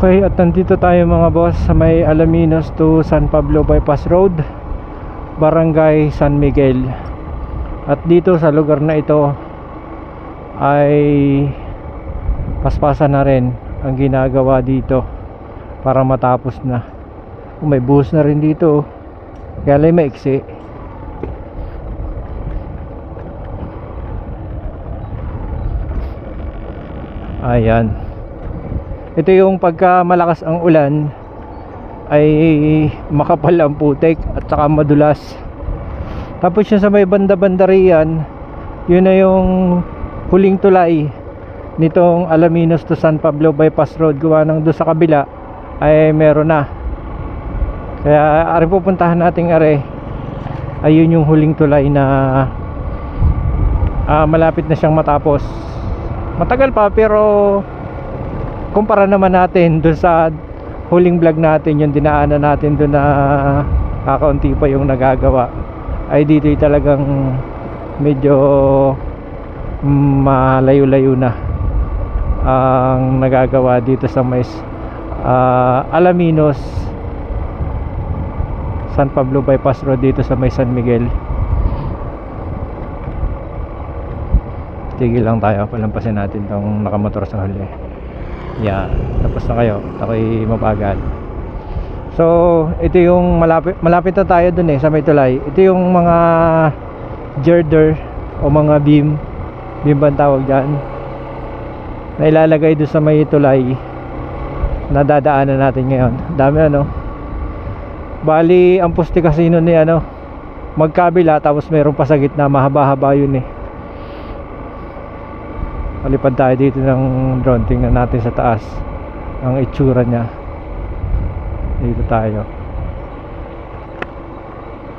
Okay, at nandito tayo mga boss sa may Alaminos to San Pablo Bypass Road, Barangay San Miguel. At dito sa lugar na ito ay paspasan na rin ang ginagawa dito para matapos na. Oh, may bus na rin dito. oh. Kaya lang maiksi. Ayan. Ito yung pagka malakas ang ulan ay makapal ang putik at saka madulas. Tapos yung sa may banda-banda riyan, yun na yung huling tulay nitong Alaminos to San Pablo Bypass Road gawa ng doon sa kabila ay meron na. Kaya ari pupuntahan nating are ayun yung huling tulay na ah, malapit na siyang matapos. Matagal pa pero kumpara naman natin dun sa huling vlog natin yung dinaanan natin dun na kakaunti pa yung nagagawa ay dito talagang medyo malayo-layo na ang nagagawa dito sa may ah, Alaminos San Pablo Bypass Road dito sa may San Miguel. Tigil lang tayo palampasin natin tong nakamotor sa huli yan tapos na kayo. Ako'y mabagal. So ito yung malapit malapit na tayo dun eh sa may tulay. Ito yung mga girder o mga beam beam ba tawag dyan? Na ilalagay doon sa may tulay na dadaanan natin ngayon. Dami ano. Bali ang poste kasi nun ni ano magkabila tapos meron pa sa gitna. Mahaba-haba yun eh Palipad tayo dito ng drone. Tingnan natin sa taas Ang itsura niya. Dito tayo.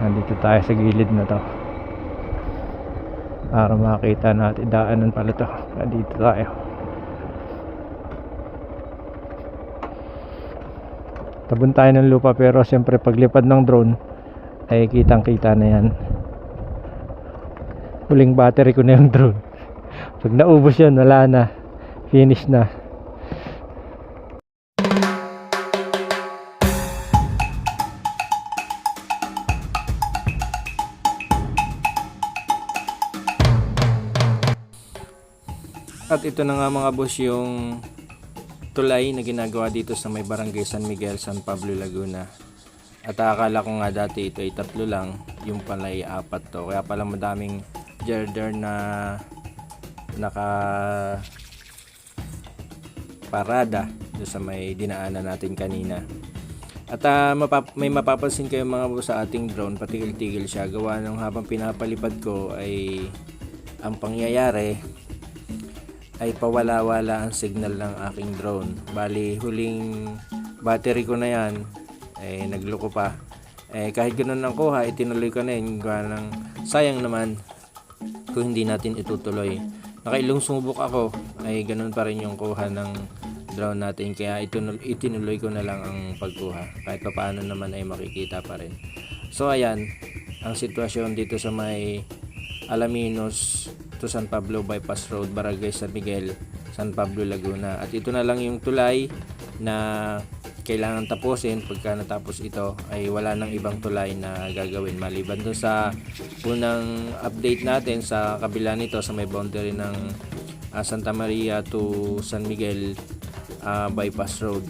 Nandito tayo sa gilid na to. Para makita natin Daanan pala to. Nandito tayo. Tabon tayo ng lupa pero siyempre paglipad ng drone ay kitang kita na yan. Huling battery ko na yung drone pag naubos yun, wala na. Finish na. At ito na nga mga boss yung tulay na ginagawa dito sa may barangay San Miguel, San Pablo, Laguna. At akala ko nga dati ito ay tatlo lang, yung pala ay apat to. Kaya pala madaming girder na naka parada doon sa may dinaanan natin kanina. At ah, mapap- may mapapansin kayo mga boss sa ating drone, patigil-tigil siya. Gawa ng habang pinapalipad ko ay ang pangyayari ay pawala-wala ang signal ng aking drone. Bali, huling battery ko na yan, ay nagloko pa. Eh, kahit ganun ang kuha, itinuloy ko na yun. Gawa ng sayang naman kung hindi natin itutuloy nakailong sumubok ako. Ay ganun pa rin yung kuha ng drone natin. Kaya itunul- itinuloy ko na lang ang pagkuha. Kahit paano naman ay makikita pa rin. So ayan. Ang sitwasyon dito sa may Alaminos to San Pablo Bypass Road Barangay San Miguel San Pablo Laguna. At ito na lang yung tulay na kailangan tapusin. Pagka natapos ito ay wala nang ibang tulay na gagawin. Maliban dun sa unang update natin sa kabila nito sa may boundary ng ah, Santa Maria to San Miguel ah, bypass road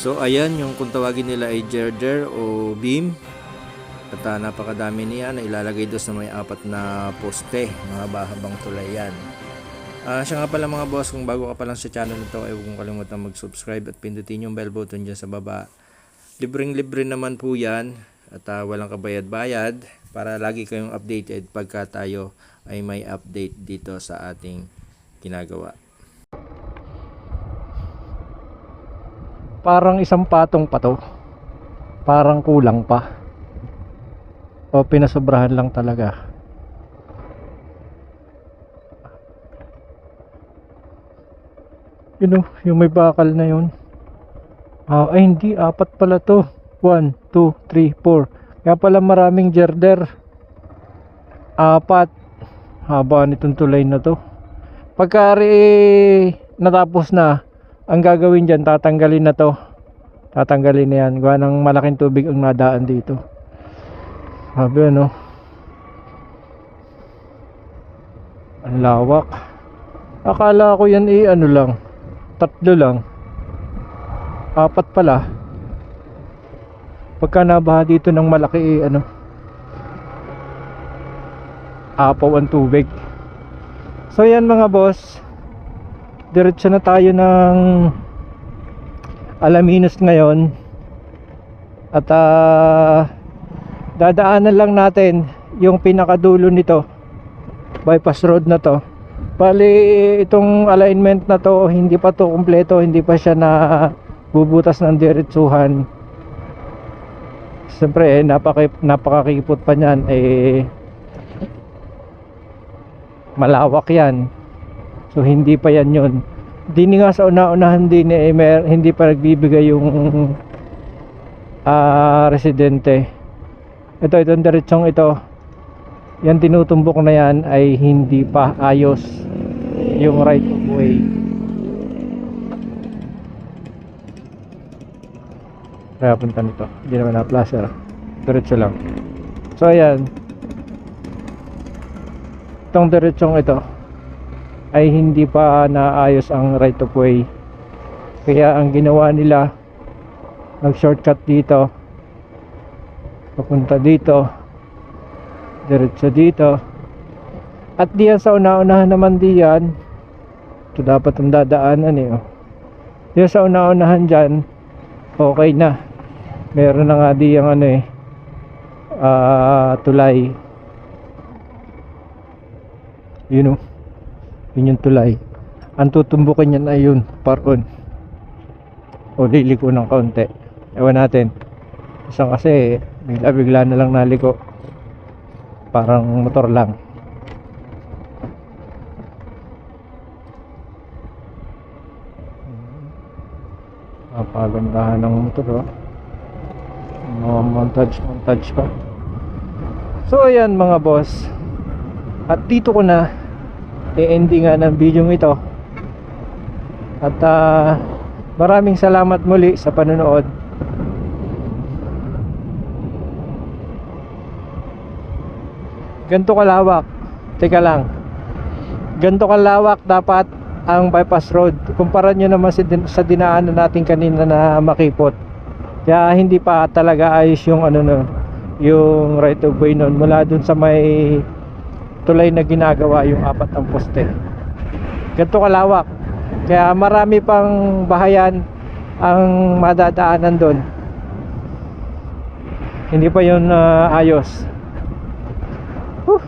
So ayan yung kung tawagin nila ay girder o beam. At ah, napakadami niya na ilalagay doon sa may apat na poste, mga bahabang tulay yan. Ah, siya nga pala mga boss, kung bago ka pa lang sa channel na to, ay huwag mong kalimutan mag-subscribe at pindutin yung bell button dyan sa baba. Libreng libre naman po yan at ah, walang kabayad-bayad para lagi kayong updated pagka tayo ay may update dito sa ating ginagawa. Parang isang patong pa to. Parang kulang pa. O pinasobrahan lang talaga. Yun o, yung may bakal na yun. Ah, ay hindi, apat pala to. 1, 2, 3, 4. Kaya pala maraming gerder. Apat. Haba nitong tulay na to. Pagka natapos na, ang gagawin dyan, tatanggalin na to. Tatanggalin na yan. Gawa ng malaking tubig ang nadaan dito. Sabi ano. Ang lawak. Akala ko yan eh ano lang. Tatlo lang. Apat pala. Pagka nabaha dito ng malaki eh ano. Apaw ang tubig. So yan mga boss diretso na tayo ng Alaminos ngayon. At ah, dadaanan lang natin yung pinakadulo nito. Bypass road na to. Bali itong alignment na to hindi pa to kumpleto hindi pa siya na bubutas ng diretsuhan. Siyempre eh, napaka, napakakipot pa niyan eh malawak yan So hindi pa yan yun. Dini nga sa una-unahan din eh, mer- hindi pa nagbibigay yung ah residente. Ito, itong diretsong ito. Yan tinutumbok na yan ay hindi pa ayos yung right of way. Kaya punta nito. Hindi naman na placer. Diretso lang. So ayan. Itong diretsong ito ay hindi pa naayos ang right of way. Kaya ang ginawa nila nag shortcut dito papunta dito diretso dito. At diyan sa una-unahan naman diyan ito dapat ang dadaanan eh oh. diyan sa una-unahan dyan okay na. Meron na nga diyang ano eh ah, tulay. Yun oh yun yung tulay. Ang tutumbukin yan ay yun paron o liliko ng kaunti. Ewan natin. Isang kasi bigla bigla na lang naliko. Parang motor lang. Napagandahan ng motor oh. mga montage montage pa. So ayan mga boss. At dito ko na i-ending nga ng video ito. At ah, maraming salamat muli sa panonood. Ganito kalawak teka lang. Ganito kalawak dapat ang bypass road. Kumpara nyo naman sa, sa dinaanan natin kanina na makipot. Kaya hindi pa talaga ayos yung ano no yung right of way nun mula dun sa may tulay na ginagawa yung apat ng poste. Ganito kalawak. Kaya marami pang bahayan ang madadaanan doon. Hindi pa yun ah, ayos. Whew.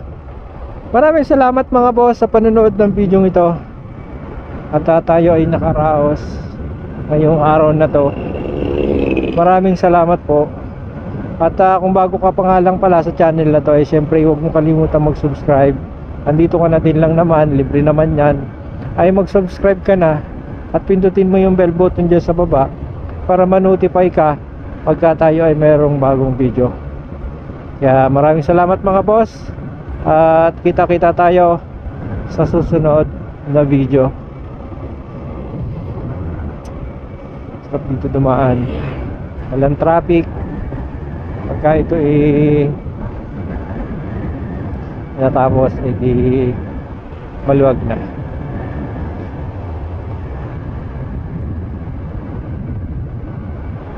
maraming salamat mga boss sa panonood ng video ito. At ah, tayo ay nakaraos ngayong araw na to. Maraming salamat po at ah, kung bago ka pa nga lang pala sa channel na to, ay syempre huwag mong kalimutan mag-subscribe. Andito ka na din lang naman, libre naman yan. Ay mag-subscribe ka na at pindutin mo yung bell button dyan sa baba para ma-notify ka pagka tayo ay mayroong bagong video. Kaya maraming salamat mga boss at kita-kita tayo sa susunod na video. Sarap dito dumaan. Walang traffic pagka ito eh natapos eh di maluwag na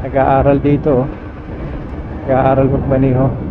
nag-aaral dito oh. nag-aaral magmaniho